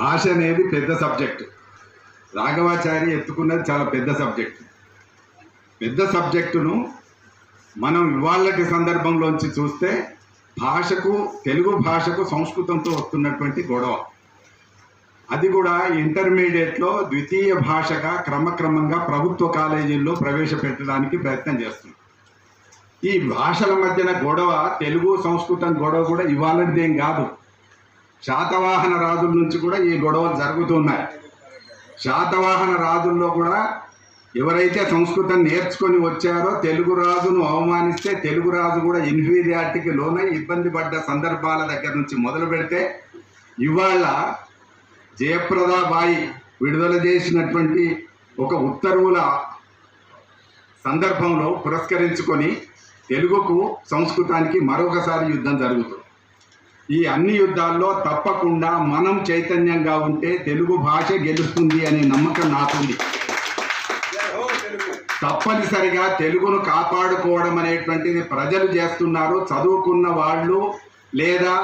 భాష అనేది పెద్ద సబ్జెక్ట్. రాఘవాచారి ఎత్తుకున్నది చాలా పెద్ద సబ్జెక్ట్. పెద్ద సబ్జెక్టును మనం ఇవాళటి సందర్భంలోంచి చూస్తే భాషకు తెలుగు భాషకు సంస్కృతంతో వస్తున్నటువంటి గొడవ. అది కూడా ఇంటర్మీడియట్లో ద్వితీయ భాషగా క్రమక్రమంగా ప్రభుత్వ కాలేజీల్లో ప్రవేశపెట్టడానికి ప్రయత్నం చేస్తుంది ఈ భాషల మధ్యన గొడవ తెలుగు సంస్కృతం గొడవ కూడా ఇవాళదేం కాదు. శాతవాహన రాజుల నుంచి కూడా ఈ గొడవలు జరుగుతున్నాయి. శాతవాహన రాజుల్లో కూడా ఎవరైతే సంస్కృతం నేర్చుకొని వచ్చారో తెలుగు రాజును అవమానిస్తే తెలుగు రాజు కూడా ఇన్ఫీరియారిటీకి లోనై ఇబ్బంది పడ్డ సందర్భాల దగ్గర నుంచి మొదలు పెడితే ఇవాళ జయప్రదాబాయి విడుదల చేసినటువంటి ఒక ఉత్తర్వుల సందర్భంలో పురస్కరించుకొని తెలుగుకు సంస్కృతానికి మరొకసారి యుద్ధం జరుగుతుంది. ఈ అన్ని యుద్ధాల్లో తప్పకుండా మనం చైతన్యంగా ఉంటే తెలుగు భాష గెలుస్తుంది అనే నమ్మకం నాకుంది. తప్పనిసరిగా తెలుగును కాపాడుకోవడం అనేటువంటిది ప్రజలు చేస్తున్నారు. చదువుకున్న వాళ్ళు లేదా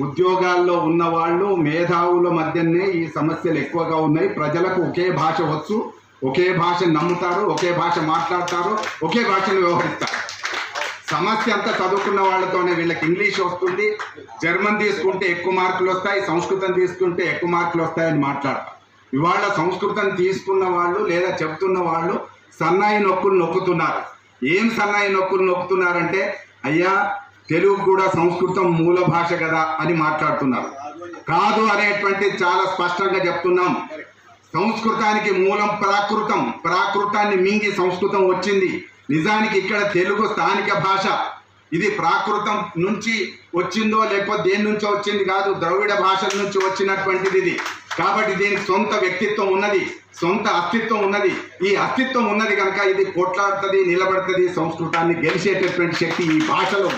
ఉద్యోగాల్లో ఉన్న వాళ్ళు మేధావుల మధ్యనే ఈ సమస్యలు ఎక్కువగా ఉన్నాయి. ప్రజలకు ఒకే భాష వచ్చు ఒకే భాష నమ్ముతారు ఒకే భాష మాట్లాడతారు ఒకే భాషను వ్యవహరిస్తారు. సమస్య అంతా చదువుకున్న వాళ్ళతోనే వీళ్ళకి ఇంగ్లీష్ వస్తుంది జర్మన్ తీసుకుంటే ఎక్కువ మార్కులు వస్తాయి సంస్కృతం తీసుకుంటే ఎక్కువ మార్కులు వస్తాయని మాట్లాడతాం. ఇవాళ సంస్కృతం తీసుకున్న వాళ్ళు లేదా చెప్తున్న వాళ్ళు సన్నాయి నొక్కులు నొక్కుతున్నారు. ఏం సన్నాయి నొక్కులు నొక్కుతున్నారంటే అయ్యా తెలుగు కూడా సంస్కృతం మూల భాష కదా అని మాట్లాడుతున్నారు. కాదు అనేటువంటి చాలా స్పష్టంగా చెప్తున్నాం. సంస్కృతానికి మూలం ప్రాకృతం ప్రాకృతాన్ని మింగి సంస్కృతం వచ్చింది. నిజానికి ఇక్కడ తెలుగు స్థానిక భాష. ఇది ప్రాకృతం నుంచి వచ్చిందో లేకపోతే దేని నుంచో వచ్చింది కాదు ద్రవిడ భాషల నుంచి వచ్చినటువంటిది ఇది. కాబట్టి దీనికి సొంత వ్యక్తిత్వం ఉన్నది సొంత అస్తిత్వం ఉన్నది. ఈ అస్తిత్వం ఉన్నది కనుక ఇది కొట్లాడుతుంది నిలబడుతుంది సంస్కృతాన్ని గెలిచేటటువంటి శక్తి ఈ భాషలో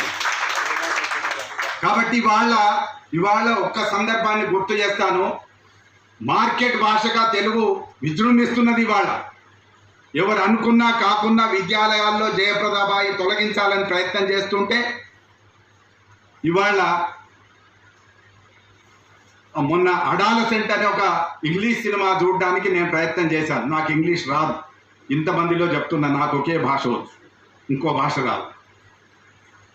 కాబట్టి వాళ్ళ ఇవాళ ఒక్క సందర్భాన్ని గుర్తు చేస్తాను. మార్కెట్ భాషగా తెలుగు విజృంభిస్తున్నది ఇవాళ. ఎవరు అనుకున్నా కాకున్నా విద్యాలయాల్లో జయప్రదాబాయి తొలగించాలని ప్రయత్నం చేస్తుంటే ఇవాళ మొన్న అడాలసెంట్ అనే ఒక ఇంగ్లీష్ సినిమా చూడడానికి నేను ప్రయత్నం చేశాను. నాకు ఇంగ్లీష్ రాదు. ఇంతమందిలో చెప్తున్నా నాకు ఒకే భాష వచ్చు ఇంకో భాష రాదు.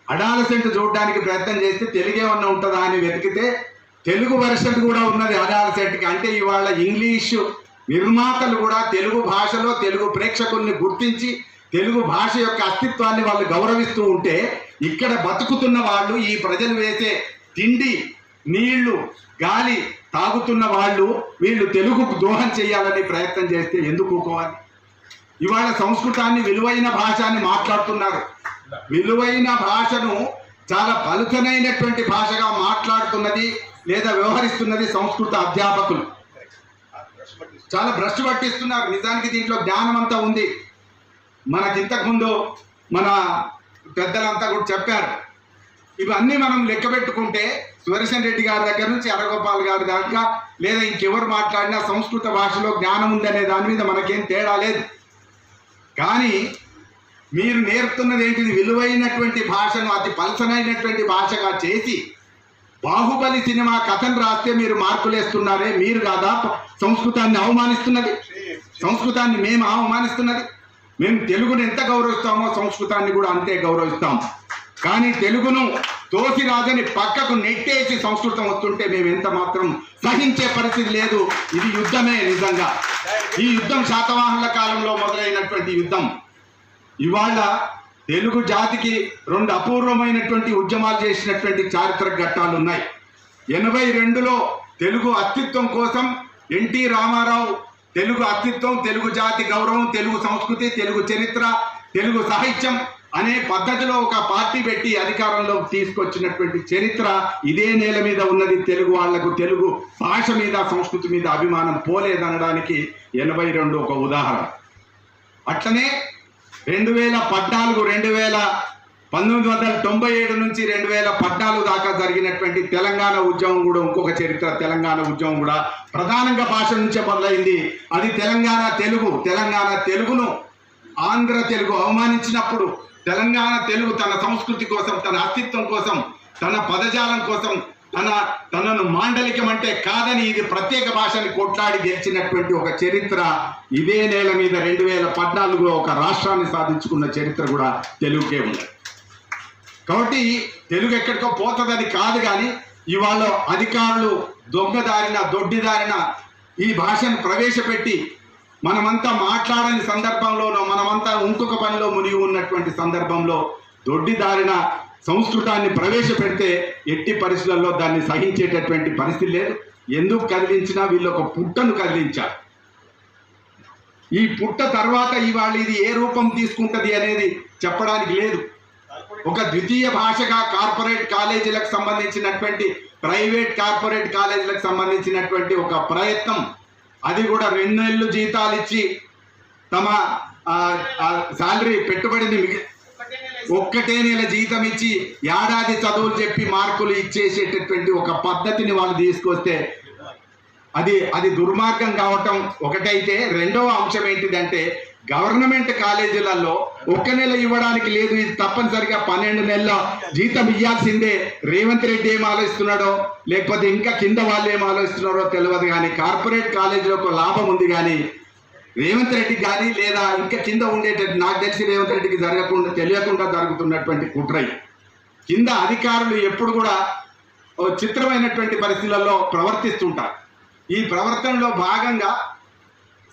అడాలసెంట్ చూడడానికి ప్రయత్నం చేస్తే తెలుగేమన్నా ఉంటుందా అని వెతికితే తెలుగు వెర్షన్ కూడా ఉన్నది అడాలసెంట్కి అంటే ఇవాళ ఇంగ్లీషు నిర్మాతలు కూడా తెలుగు భాషలో తెలుగు ప్రేక్షకుల్ని గుర్తించి తెలుగు భాష యొక్క అస్తిత్వాన్ని వాళ్ళు గౌరవిస్తూ ఉంటే ఇక్కడ బతుకుతున్న వాళ్ళు ఈ ప్రజలు వేసే తిండి నీళ్ళు గాలి తాగుతున్న వాళ్ళు వీళ్ళు తెలుగుకు దోహం చేయాలని ప్రయత్నం చేస్తే ఎందుకు ఒప్పుకోవాలి ఇవాళ సంస్కృతాన్ని విలువైన భాష అని మాట్లాడుతున్నారు. విలువైన భాషను చాలా బలుతనైనటువంటి భాషగా మాట్లాడుతున్నది లేదా వ్యవహరిస్తున్నది సంస్కృత అధ్యాపకులు. చాలా భ్రష్టు పట్టిస్తున్నారు. నిజానికి దీంట్లో జ్ఞానం అంతా ఉంది. మనకి ఇంతకుముందు మన పెద్దలంతా కూడా చెప్పారు. ఇవన్నీ మనం లెక్క పెట్టుకుంటే సుదర్శన్ రెడ్డి గారి దగ్గర నుంచి అరగోపాల్ గారి దాకా లేదా ఇంకెవరు మాట్లాడినా సంస్కృత భాషలో జ్ఞానం ఉందనే దాని మీద మనకేం తేడా లేదు. కానీ మీరు నేర్పుతున్నది ఏంటిది? విలువైనటువంటి భాషను అతి పలసనైనటువంటి భాషగా చేసి బాహుబలి సినిమా కథను రాస్తే మీరు మార్కులేస్తున్నారే మీరు కాదా? సంస్కృతాన్ని అవమానిస్తున్నది. సంస్కృతాన్ని మేము అవమానిస్తున్నది. మేము తెలుగును ఎంత గౌరవిస్తామో సంస్కృతాన్ని కూడా అంతే గౌరవిస్తాం. కానీ తెలుగును తోసి రాదని పక్కకు నెట్టేసి సంస్కృతం వస్తుంటే మేము ఎంత మాత్రం సహించే పరిస్థితి లేదు. ఇది యుద్ధమే నిజంగా. ఈ యుద్ధం శాతవాహనుల కాలంలో మొదలైనటువంటి యుద్ధం. ఇవాళ తెలుగు జాతికి రెండు అపూర్వమైనటువంటి ఉద్యమాలు చేసినటువంటి చారిత్రక ఘట్టాలు ఉన్నాయి. ఎనభై రెండులో తెలుగు అస్తిత్వం కోసం ఎన్టీ రామారావు తెలుగు అస్తిత్వం తెలుగు జాతి గౌరవం తెలుగు సంస్కృతి తెలుగు చరిత్ర తెలుగు సాహిత్యం అనే పద్ధతిలో ఒక పార్టీ పెట్టి అధికారంలోకి తీసుకొచ్చినటువంటి చరిత్ర ఇదే నేల మీద ఉన్నది. తెలుగు వాళ్ళకు తెలుగు భాష మీద సంస్కృతి మీద అభిమానం పోలేదనడానికి ఎనభై రెండు ఒక ఉదాహరణ. అట్లనే రెండు వేల పద్నాలుగు రెండు వేల పంతొమ్మిది వందల తొంభై ఏడు నుంచి రెండు వేల పద్నాలుగు దాకా జరిగినటువంటి తెలంగాణ ఉద్యమం కూడా ఇంకొక చరిత్ర తెలంగాణ ఉద్యమం కూడా ప్రధానంగా భాష నుంచే మొదలైంది. అది తెలంగాణ తెలుగు తెలంగాణ తెలుగును ఆంధ్ర తెలుగు అవమానించినప్పుడు తెలంగాణ తెలుగు తన సంస్కృతి కోసం తన అస్తిత్వం కోసం తన పదజాలం కోసం తన తనను మాండలికం అంటే కాదని ఇది ప్రత్యేక భాషని కొట్లాడి గెలిచినటువంటి ఒక చరిత్ర ఇదే నేల మీద రెండు వేల పద్నాలుగులో ఒక రాష్ట్రాన్ని సాధించుకున్న చరిత్ర కూడా తెలుగుకే ఉంది కాబట్టి తెలుగు ఎక్కడికో పోతుందని కాదు కానీ ఇవాళ అధికారులు దొంగదారిన దొడ్డిదారిన ఈ భాషను ప్రవేశపెట్టి మనమంతా మాట్లాడని సందర్భంలోనో మనమంతా ఇంకొక పనిలో మునిగి ఉన్నటువంటి సందర్భంలో దొడ్డిదారిన సంస్కృతాన్ని ప్రవేశపెడితే ఎట్టి పరిస్థితుల్లో దాన్ని సహించేటటువంటి పరిస్థితి లేదు. ఎందుకు కదిలించినా వీళ్ళు ఒక పుట్టను కదిలించారు. ఈ పుట్ట తర్వాత ఇవాళ ఇది ఏ రూపం తీసుకుంటది అనేది చెప్పడానికి లేదు. ఒక ద్వితీయ భాషగా కార్పొరేట్ కాలేజీలకు సంబంధించినటువంటి ప్రైవేట్ కార్పొరేట్ కాలేజీలకు సంబంధించినటువంటి ఒక ప్రయత్నం. అది కూడా రెండు నెలలు జీతాలు ఇచ్చి తమ శాలరీ పెట్టుబడిని ఒక్కటే నెల జీతం ఇచ్చి ఏడాది చదువులు చెప్పి మార్కులు ఇచ్చేసేటటువంటి ఒక పద్ధతిని వాళ్ళు తీసుకొస్తే అది అది దుర్మార్గం కావటం ఒకటైతే రెండవ అంశం ఏంటిదంటే గవర్నమెంట్ కాలేజీలలో ఒక్క నెల ఇవ్వడానికి లేదు ఇది తప్పనిసరిగా పన్నెండు నెలల జీతం ఇవ్వాల్సిందే రేవంత్ రెడ్డి ఏం ఆలోచిస్తున్నాడో లేకపోతే ఇంకా కింద వాళ్ళు ఏం ఆలోచిస్తున్నారో తెలియదు కానీ కార్పొరేట్ కాలేజీలో ఒక లాభం ఉంది కానీ రేవంత్ రెడ్డి కానీ లేదా ఇంకా కింద ఉండేటట్టు నాకు తెలిసి రేవంత్ రెడ్డికి జరగకుండా తెలియకుండా జరుగుతున్నటువంటి కుట్రై కింద అధికారులు ఎప్పుడు కూడా చిత్రమైనటువంటి పరిస్థితులలో ప్రవర్తిస్తుంటారు. ఈ ప్రవర్తనలో భాగంగా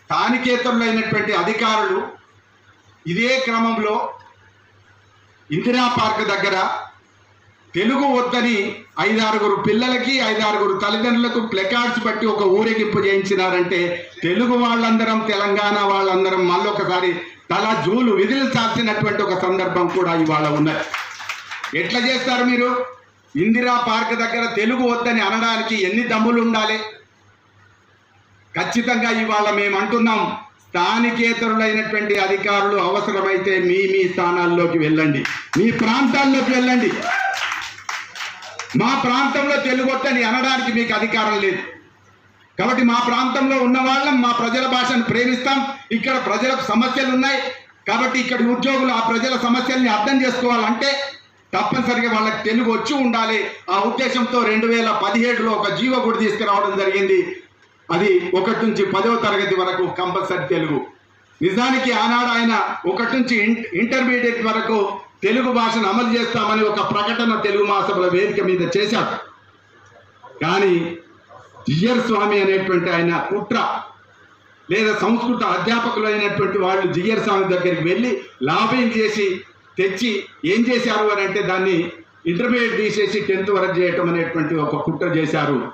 స్థానికేతరులైనటువంటి అధికారులు ఇదే క్రమంలో ఇందిరా పార్క్ దగ్గర తెలుగు వద్దని ఐదారుగురు పిల్లలకి ఐదారుగురు తల్లిదండ్రులకు ప్లెకార్డ్స్ బట్టి ఒక ఊరేగింపు చేయించినారంటే తెలుగు వాళ్ళందరం తెలంగాణ వాళ్ళందరం మళ్ళొకసారి తల జూలు విదిలించాల్సినటువంటి ఒక సందర్భం కూడా ఇవాళ ఉన్నది. ఎట్లా చేస్తారు మీరు? ఇందిరా పార్క్ దగ్గర తెలుగు వద్దని అనడానికి ఎన్ని దమ్ములు ఉండాలి? ఖచ్చితంగా ఇవాళ మేము అంటున్నాం స్థానికేతరులైనటువంటి అధికారులు అవసరమైతే మీ మీ స్థానాల్లోకి వెళ్ళండి మీ ప్రాంతాల్లోకి వెళ్ళండి. మా ప్రాంతంలో తెలుగు వద్దని అనడానికి మీకు అధికారం లేదు. కాబట్టి మా ప్రాంతంలో ఉన్న వాళ్ళం మా ప్రజల భాషను ప్రేమిస్తాం. ఇక్కడ ప్రజలకు సమస్యలు ఉన్నాయి. కాబట్టి ఇక్కడ ఉద్యోగులు ఆ ప్రజల సమస్యల్ని అర్థం చేసుకోవాలంటే తప్పనిసరిగా వాళ్ళకి తెలుగు వచ్చి ఉండాలి. ఆ ఉద్దేశంతో రెండు వేల పదిహేడులో ఒక జీవో కూడా తీసుకురావడం జరిగింది. అది ఒకటి నుంచి పదవ తరగతి వరకు కంపల్సరీ తెలుగు. నిజానికి ఆనాడు ఆయన ఒకటి నుంచి ఇంటర్మీడియట్ వరకు తెలుగు భాషను అమలు చేస్తామని ఒక ప్రకటన తెలుగు మాసముల వేదిక మీద చేశారు. కానీ జియర్ స్వామి అనేటువంటి ఆయన కుట్ర లేదా సంస్కృత అధ్యాపకులు అయినటువంటి వాళ్ళు జియర్ స్వామి దగ్గరికి వెళ్ళి లాబింగ్ చేసి తెచ్చి ఏం చేశారు అని అంటే దాన్ని ఇంటర్మీడియట్ తీసేసి టెన్త్ వరకు చేయటం అనేటువంటి ఒక కుట్ర చేశారు.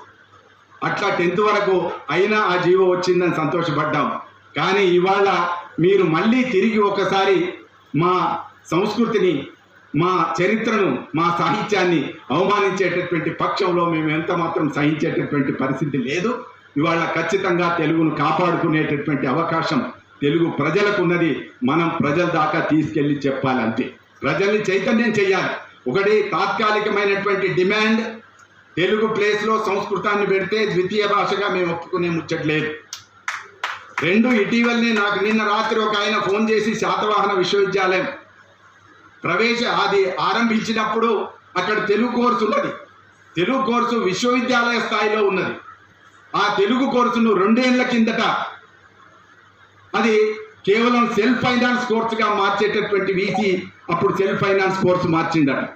అట్లా టెన్త్ వరకు అయినా ఆ జీవో వచ్చిందని సంతోషపడ్డాం. కానీ ఇవాళ మీరు మళ్ళీ తిరిగి ఒకసారి మా సంస్కృతిని మా చరిత్రను మా సాహిత్యాన్ని అవమానించేటటువంటి పక్షంలో మేము ఎంత మాత్రం సహించేటటువంటి పరిస్థితి లేదు. ఇవాళ ఖచ్చితంగా తెలుగును కాపాడుకునేటటువంటి అవకాశం తెలుగు ప్రజలకు ఉన్నది మనం ప్రజల దాకా తీసుకెళ్ళి చెప్పాలంతే ప్రజల్ని చైతన్యం చేయాలి ఒకటి తాత్కాలికమైనటువంటి డిమాండ్. తెలుగు ప్లేస్లో సంస్కృతాన్ని పెడితే ద్వితీయ భాషగా మేము ఒప్పుకునే ముచ్చట్లేదు రెండు ఇటీవలనే నాకు నిన్న రాత్రి ఒక ఆయన ఫోన్ చేసి శాతవాహన విశ్వవిద్యాలయం ప్రవేశ అది ఆరంభించినప్పుడు అక్కడ తెలుగు కోర్సు ఉన్నది. తెలుగు కోర్సు విశ్వవిద్యాలయ స్థాయిలో ఉన్నది. ఆ తెలుగు కోర్సును రెండేళ్ళ కిందట అది కేవలం సెల్ఫ్ ఫైనాన్స్ కోర్సుగా మార్చేటటువంటి వీసీ అప్పుడు సెల్ఫ్ ఫైనాన్స్ కోర్సు మార్చిండట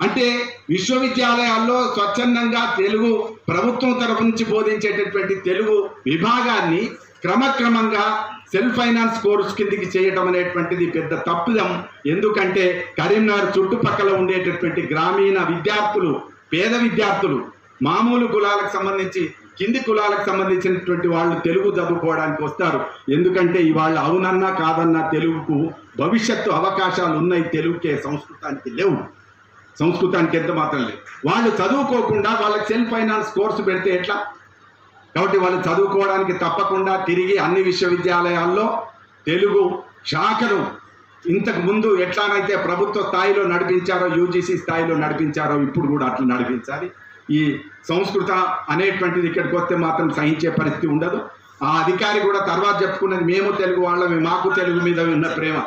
అంటే విశ్వవిద్యాలయాల్లో స్వచ్ఛందంగా తెలుగు ప్రభుత్వం తరఫు నుంచి బోధించేటటువంటి తెలుగు విభాగాన్ని క్రమక్రమంగా సెల్ఫ్ ఫైనాన్స్ కోర్స్ కిందికి చేయడం అనేటువంటిది పెద్ద తప్పిదం. ఎందుకంటే కరీంనగర్ చుట్టుపక్కల ఉండేటటువంటి గ్రామీణ విద్యార్థులు పేద విద్యార్థులు మామూలు కులాలకు సంబంధించి కింది కులాలకు సంబంధించినటువంటి వాళ్ళు తెలుగు చదువుకోవడానికి వస్తారు. ఎందుకంటే ఇవాళ అవునన్నా కాదన్నా తెలుగుకు భవిష్యత్తు అవకాశాలు ఉన్నాయి తెలుగుకే సంస్కృతానికి లేవు. సంస్కృతానికి ఎంత మాత్రం లేదు. వాళ్ళు చదువుకోకుండా వాళ్ళకి సెల్ఫ్ ఫైనాన్స్ కోర్సు పెడితే ఎట్లా? కాబట్టి వాళ్ళు చదువుకోవడానికి తప్పకుండా తిరిగి అన్ని విశ్వవిద్యాలయాల్లో తెలుగు శాఖను ఇంతకు ముందు ఎట్లానైతే ప్రభుత్వ స్థాయిలో నడిపించారో యూజీసీ స్థాయిలో నడిపించారో ఇప్పుడు కూడా అట్లా నడిపించాలి. ఈ సంస్కృత అనేటువంటిది ఇక్కడికి వస్తే మాత్రం సహించే పరిస్థితి ఉండదు. ఆ అధికారి కూడా తర్వాత చెప్పుకున్నది మేము తెలుగు వాళ్ళమే మాకు తెలుగు మీద ఉన్న ప్రేమ.